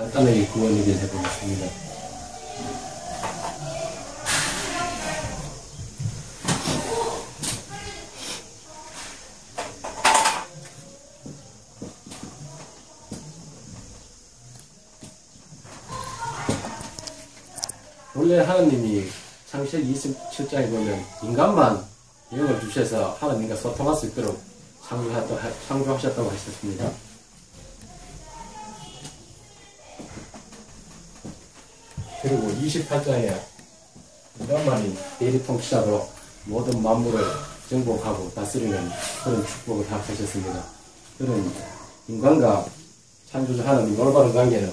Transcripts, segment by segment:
간단하게 얘기를 해보겠습니다. 원래 하나님이 창세기 27장에 보면 인간만 영을 주셔서 하나님과 소통할 수 있도록 창조하셨다고 하셨습니다. 그리고 28장에 인간만이 대리통치자로 모든 만물을 정복하고 다스리는 그런 축복을 하셨습니다. 그런 인간과 창조주 하나님 올바른 관계는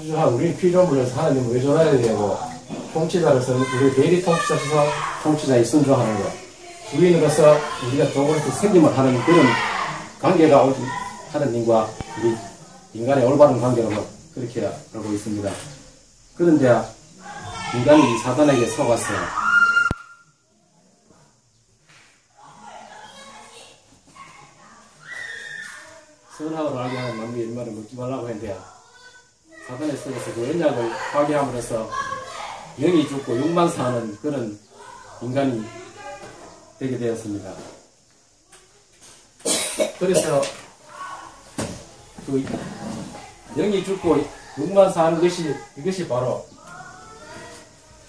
창조주하 우리 피조물로서 하나님을 의존해야 되고 통치자로서 우리 대리 통치자로서 통치자에 순종하는 것 주인으로서 우리가 조금씩 생김을 하는 그런 관계가 하나님과 우리 인간의 올바른 관계로 그렇게 알고 있습니다. 그런데 인간이 사단에게 속았어요. 선악을 알게 하는 나무의 일말을 먹지 말라고 했는데 사단의 속에서 그 언약을 파괴함으로써 영이 죽고 육만 사는 그런 인간이 되게 되었습니다. 그래서 그 영이 죽고 육만 사는 것이 이것이 바로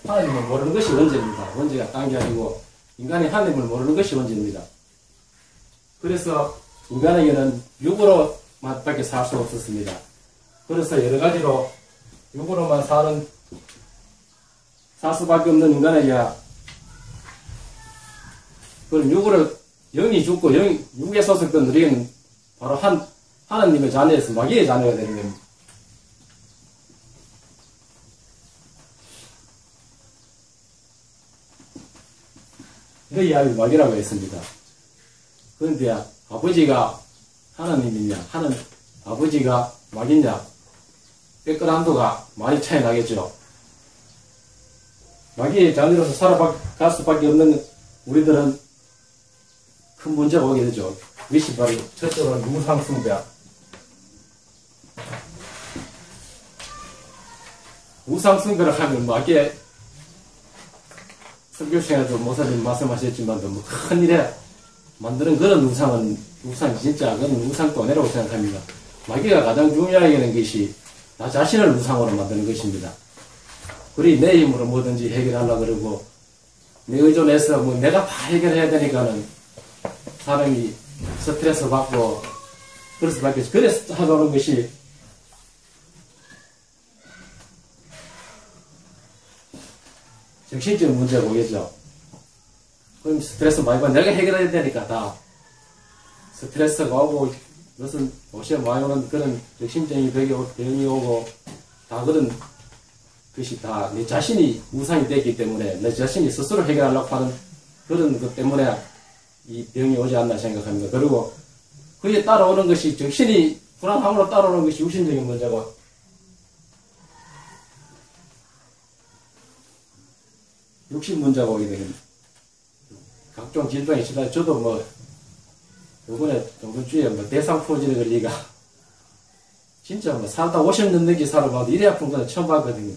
하나님을 모르는 것이 원죄입니다. 원죄가 딴 게 아니고 인간이 하나님을 모르는 것이 원죄입니다. 그래서 인간에게는 육으로 밖에 살 수 없었습니다. 그래서 여러 가지로 육으로만 사는 살 수밖에 없는 인간에게 그런 육으로 영이 죽고 영, 육에 소속된 우리는 바로 한 하나님의 자녀에서 마귀의 자녀가 되는 겁니다. 그 이야기 마귀라고 했습니다. 그런데 아버지가 하나님이냐, 하는 아버지가 마귀냐, 뼈끈한도가 많이 차이 나겠죠. 마귀의 자녀로서 살아갈 수밖에 없는 우리들은 큰 문제가 오게 되죠. 이것이 바로 첫째로는 우상숭배. 우상숭배를 하면 마귀의 설교 시간에도 모사님 말씀하셨지만도 뭐 큰일에 만드는 그런 우상은 우상 진짜 그건 우상 또 내라고 생각합니다. 마귀가 가장 중요하게 하는 것이 나 자신을 우상으로 만드는 것입니다. 그리 내 힘으로 뭐든지 해결하려고 그러고 내 의존해서 뭐 내가 다 해결해야 되니까는 사람이 스트레스 받고 그럴 수밖에 없어. 그래서 하는 것이 정신적 문제가 오겠죠. 그럼 스트레스 많이 받 내가 해결해야 되니까 다 스트레스가 오고 옷에 많이 오는 그런 정신적인 병이 오고 다 그런 것이 다 내 자신이 우상이 되기 때문에 내 자신이 스스로 해결하려고 하는 그런 것 때문에 이 병이 오지 않나 생각합니다. 그리고 그에 따라오는 것이 정신이 불안함으로 따라오는 것이 유신적인 문제고 육신 문제가 오게 됩니다. 각종 질병이 시달 저도 뭐 요번에 저번 주에 뭐 대상 포진을 걸리가 진짜 뭐 살다 50 넘는 게 살아봐도 이래 아픈 거는 처음 봤거든요.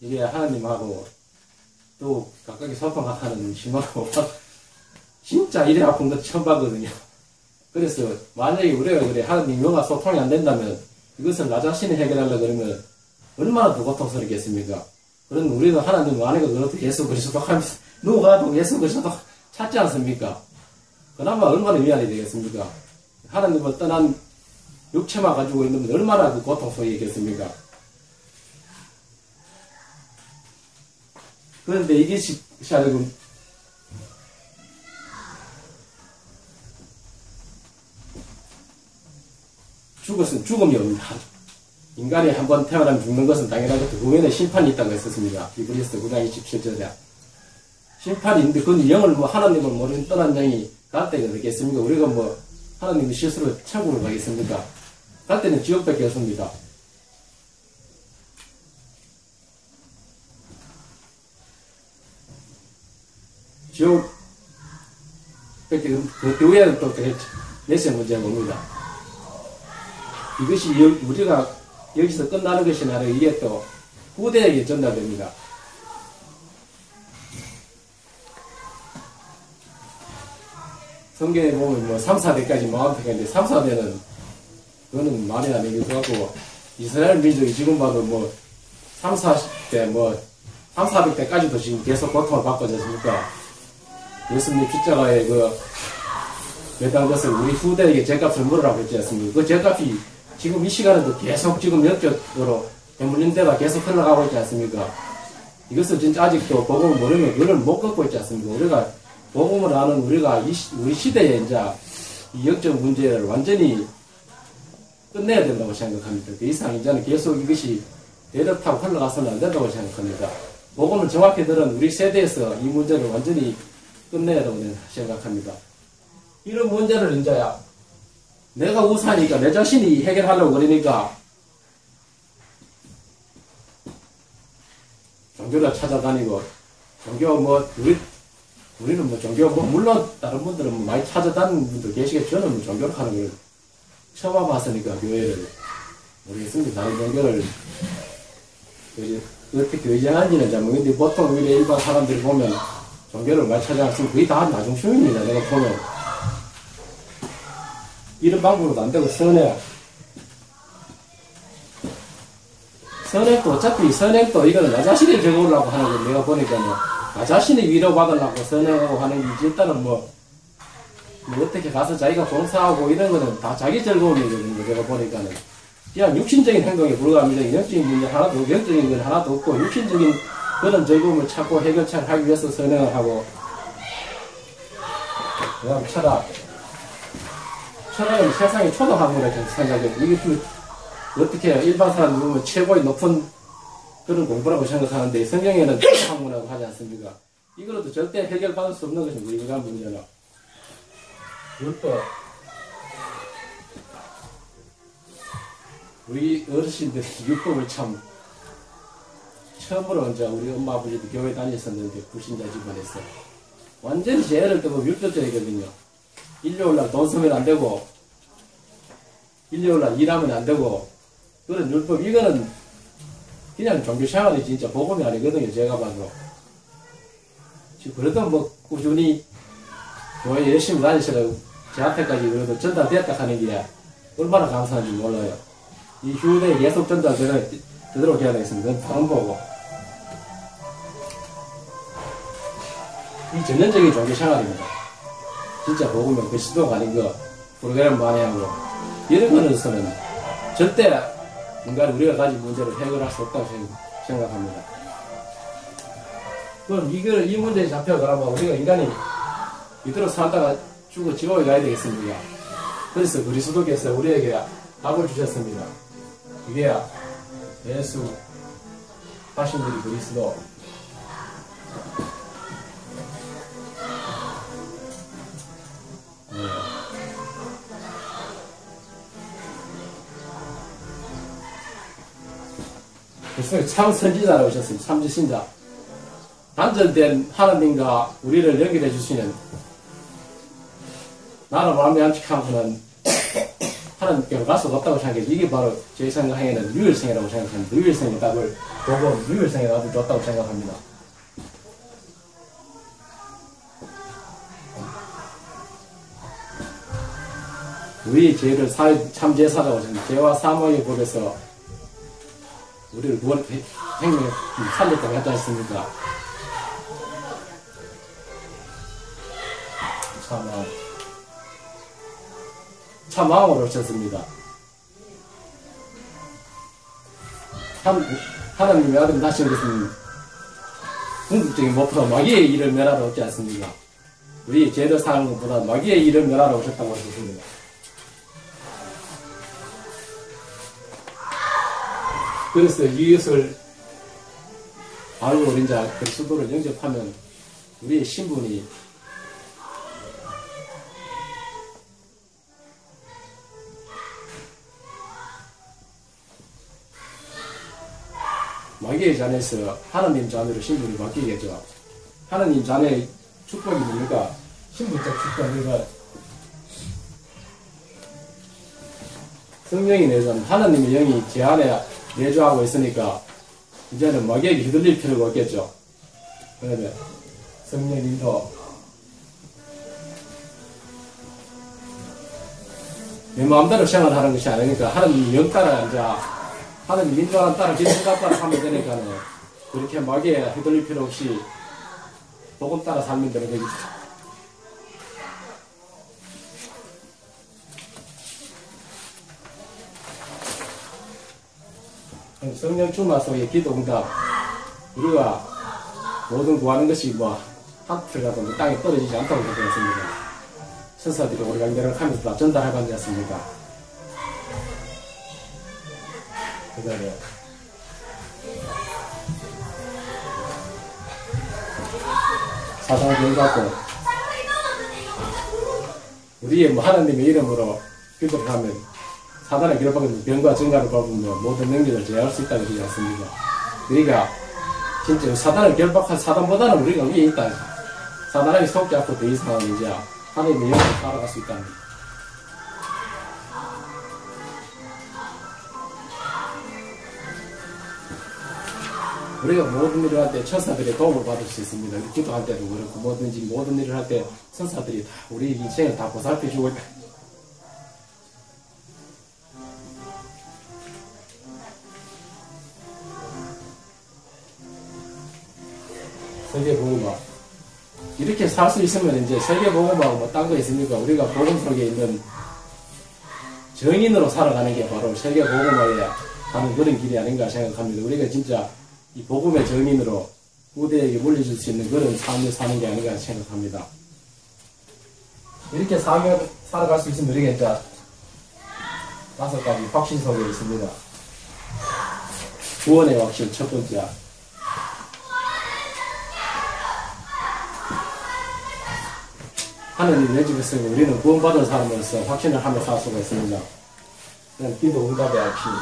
이게 하나님하고 또 각각의 소통하는 심하고 진짜 이래 아픈 거 처음 봤거든요. 그래서 만약에 우리가 그래 하나님 영화 소통이 안 된다면 이것을 나 자신이 해결하려 그러면 얼마나 더 고통스럽겠습니까? 그런 우리는 하나님 안에 그렇게 예수 그리스도 하면서 누가 또 예수 그리스도 찾지 않습니까? 그나마 얼마나 위안이 되겠습니까? 하나님을 떠난 육체만 가지고 있는 얼마나 그 고통 속에 있겠습니까? 그런데 이것이 지금 죽었은 죽음이 없다. 인간이 한번 태어나면 죽는 것은 당연하겠고 후에는 심판이 있다고 했었습니다. 이브리스 9장 27절에 심판이 있는데 그건 영을 뭐 하나님을 모르는 떠난 영이 갈 때가 되겠습니까? 우리가 뭐 하나님의 실수로 천국을 가겠습니까? 갈 때는 지옥밖에 없습니다. 지옥 밖에 그 뒤에는 또 내세 문제가 옵니다. 이것이 우리가 여기서 끝나는 것이 아니라 이게 또 후대에게 전달됩니다. 성경에 보면 뭐 3, 4대까지 마음택가 있는데 3, 4대는 그거는 말이 아니기도 하고 이스라엘 민족이 지금 봐도 뭐 3, 40대 뭐 3, 400대까지도 지금 계속 고통을 받고 있습니까? 예수님 십자가에 그 매달 것을 우리 후대에게 제값을 물으라고 했지 않습니까? 그 제값이 지금 이 시간에도 계속 지금 역적으로 배물린 데가 계속 흘러가고 있지 않습니까? 이것을 진짜 아직도 복음을 모르면 그걸 못 걷고 있지 않습니까? 우리가 복음을 아는 우리가 이 시, 우리 시대에 이제 이 영적 문제를 완전히 끝내야 된다고 생각합니다. 그 이상 이제는 계속 이것이 대를 타고 흘러가서는 안 된다고 생각합니다. 복음을 정확히 들은 우리 세대에서 이 문제를 완전히 끝내야 된다고 생각합니다. 이런 문제를 이제야 내가 우사니까 내 자신이 해결하려고 그러니까 종교를 찾아다니고 종교 뭐 우리 우리는 뭐 종교 뭐 물론 다른 분들은 뭐 많이 찾아다니는 분들 계시겠죠. 저는 뭐 종교를 하는 걸 처음 와봤으니까 교회를 모르겠습니다. 다른 종교를 어떻게 의장한지는 잘 모르겠는데 보통 우리 일반 사람들이 보면 종교를 많이 찾아왔으면 거의 다 나중쇼입니다. 내가 보면 이런 방법으로도 안 되고 선행. 선행도 어차피 선행도 이거는 나 자신이 적으려고 하는 거 내가 보니까요. 나 자신이 위로받으려고 선행하고 하는 게 일단은 뭐, 뭐 어떻게 가서 자기가 봉사하고 이런 거는 다 자기 즐거움이거든요. 내가 보니까는. 그냥 육신적인 행동에 불과합니다. 영적인 문제 하나도, 영적인 건 하나도 없고, 육신적인 그런 즐거움을 찾고 해결책을 하기 위해서 선행을 하고, 그 다음 철학. 철학은 세상의 초등학문이라 생각해요. 이게 그 어떻게 일반 사람이 보면 최고의 높은 그런 공부라고 생각하는데 성경에는 초등학문이라고 하지 않습니까? 이거로도 절대 해결받을 수 없는 것이 우리 인간 문제라. 율법. 우리 어르신들이 율법을 참 처음으로 이제 우리 엄마 아버지도 교회 다녔었는데 불신자 집안에서 완전히 죄를 뜨고 율법적이거든요. 일요일날 돈 쓰면 안 되고, 일요일날 일하면 안 되고, 그런 율법, 이거는 그냥 종교 생활이 진짜 복음이 아니거든요, 제가 봐도. 그래도 뭐 꾸준히 교회 열심히 다니시라고 저한테까지 그래도 전달됐다 하는 게 얼마나 감사한지 몰라요. 이 휴대에 계속 전달되도록 되도록 해야 되겠습니다. 다른 거고. 이 전형적인 종교 생활입니다. 진짜 복음은 그 시도가 아닌 거 프로그램 많이 하고 이런 거는서는 절대 인간 우리가 가진 문제를 해결할 수 없다고 생각합니다. 그럼 이걸 이 문제에 잡혀가라면 우리가 인간이 이대로 살다가 죽어 지옥에 가야 되겠습니까? 그래서 그리스도께서 우리에게 답을 주셨습니다. 이게 예수 하신 분이 그리스도 그래서 참 선지자라고 하셨습니다. 참지신자. 단절된 하나님과 우리를 연결해 주시는 나는 마음에 안식하고는 하나님께로 갈 수가 없다고 생각해요. 이게 바로 제 생각에는 유일성이라고 생각합니다. 유일성의 답을 보고 유일성의 답을 줬다고 생각합니다. 우리 죄를 참제사라고 생각합니다. 죄와 사망의 법에서 그걸 9월 행을 3일 동안 했다 했습니다. 참아. 참아 오르셨습니다. 참, 하나님의 아들 다시 오겠습니다. 궁극적인 목표가 마귀의 일을 멸하러 오지 않습니까? 우리 죄를 사는 것보다 마귀의 일을 멸하러 오셨다고 하셨습니다. 그래서 이것을 알고 우리 이제 그리스도를 영접하면 우리의 신분이 마귀의 자녀에서 하나님 자녀로 신분이 바뀌겠죠. 하나님 자녀의 축복이 뭡니까? 신분적 축복이가 성령이 내전 하나님의 영이 제 안에 내주하고 있으니까 이제는 마귀에게 휘둘릴 필요가 없겠죠. 그러면 성령님도 내 마음대로 생활하는 것이 아니니까 하나님 영 따라 이제 하나님 민주화는 따라 기승가 따라 하면 되니까는 그렇게 마귀에 휘둘릴 필요 없이 복음 따라 살면 되는 거지. 성령 충만 속의 기도 응답 우리가 모든 구하는 것이 뭐 하트라도 뭐 땅에 떨어지지 않다고 그랬습니다. 천사들이 우리 강대를 하면서 다 전달해봤지 않습니까? 그 다음에 사상을 변받고 우리의 뭐 하나님의 이름으로 기도를 하면 사단의 결박은 병과 증가를 받으면 모든 능력을 제어할 수 있다고 그러지 않습니까? 우리가 진짜 사단을 결박한 사단보다는 우리가 위에 있다. 사단에게 속지 않고 더 이상은 이제 하나님의 영을 따라갈 수 있다는 거죠. 우리가 모든 일을 할 때 천사들의 도움을 받을 수 있습니다. 기도할 때도 그렇고 뭐든지 모든 일을 할 때 천사들이 다 우리 인생을 다 보살펴주고 있다. 세계보고마 이렇게 살 수 있으면 이제 세계보고마하고 뭐딴 거 있습니까? 우리가 복음 속에 있는 정인으로 살아가는 게 바로 세계보고마에 가는 그런 길이 아닌가 생각합니다. 우리가 진짜 이 복음의 정인으로 후대에게 물려줄 수 있는 그런 삶을 사는 게 아닌가 생각합니다. 이렇게 살며 살아갈 수 있으면 우리가 이제 다섯 가지 확신 속에 있습니다. 구원의 확신 첫 번째. 하느님 내 집에 쓰고 우리는 구원받은 사람으로서 확신을 하며 살 수가 있습니다. 그냥 기도 응답의 확신.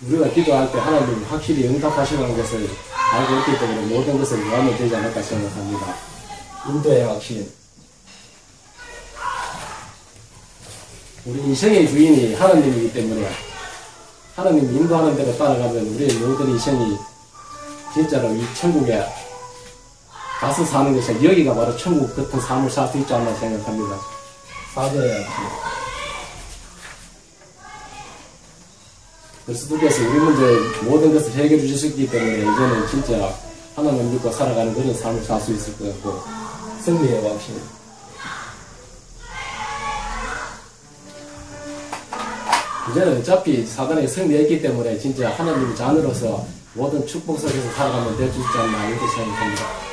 우리가 기도할 때 하나님이 확실히 응답하시는 것을 알고 있기 때문에 모든 것을 요하면 되지 않을까 생각합니다. 인도의 확신. 우리 인생의 주인이 하나님이기 때문에 하나님 인도하는 대로 따라가면 우리의 모든 인생이 진짜로 이 천국에 가서 사는 것이 여기가 바로 천국 같은 삶을 살 수 있지 않나 생각합니다. 확신. 그리스도께서 우리 문제 모든 것을 해결해 주셨기 때문에 이제는 진짜 하나님 믿고 살아가는 그런 삶을 살 수 있을 것 같고 승리의 확신 이제는 어차피 사단에 승리했기 때문에 진짜 하나님의 자녀로서 모든 축복 속에서 살아가면 될 수 있지 않나 이렇게 생각합니다.